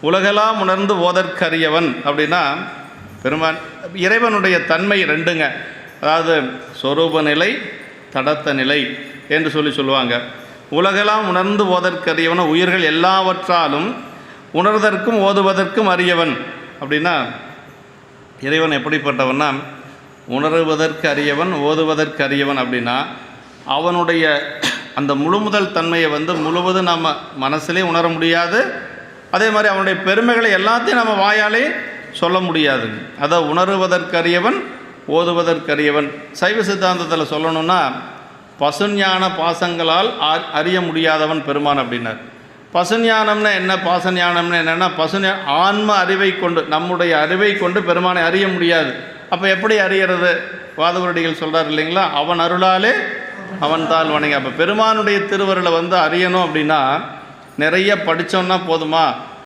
உலகெல்லாம் உணர்ந்து ஓதற்கரியவன் அப்படின்னா பெருமான் இறைவனுடைய தன்மை ரெண்டுங்க. அதாவது சொரூப நிலை தடத்த நிலை என்று சொல்லி சொல்லுவாங்க. உலகெல்லாம் உணர்ந்து ஓதற்கரியவன உயிர்கள் எல்லாவற்றாலும் உணர்தற்கும் ஓதுவதற்கும் அறியவன் அப்படின்னா இறைவன் எப்படிப்பட்டவன்னா உணருவதற்கு அறியவன் ஓதுவதற்கு அறியவன் அப்படின்னா அவனுடைய அந்த முழுமுதல் தன்மையை வந்து முழுவதும் நம்ம மனசிலே உணர முடியாது அதே மாதிரி அவனுடைய பெருமைகளை எல்லாத்தையும் நம்ம வாயாலே சொல்ல முடியாது. அதை உணருவதற்கரியவன் ஓதுவதற்கரியவன். சைவ சித்தாந்தத்தில் சொல்லணும்னா பசுஞான பாசங்களால் அறிய முடியாதவன் பெருமான் அப்படின்னார். பசுஞானம்னா என்ன? பாசஞானம்னா என்னென்னா பசு ஆன்ம அறிவை கொண்டு நம்முடைய அறிவை கொண்டு பெருமானை அறிய முடியாது. அப்போ எப்படி அறியறது? வாதவரடிகள் சொல்கிறார் இல்லைங்களா? அவன் அருளாலே அவன் தாழ் வணங்கி அப்போ பெருமானுடைய திருவருளை வந்து அறியணும் அப்படின்னா நிறைய படித்தோன்னா போதுமா?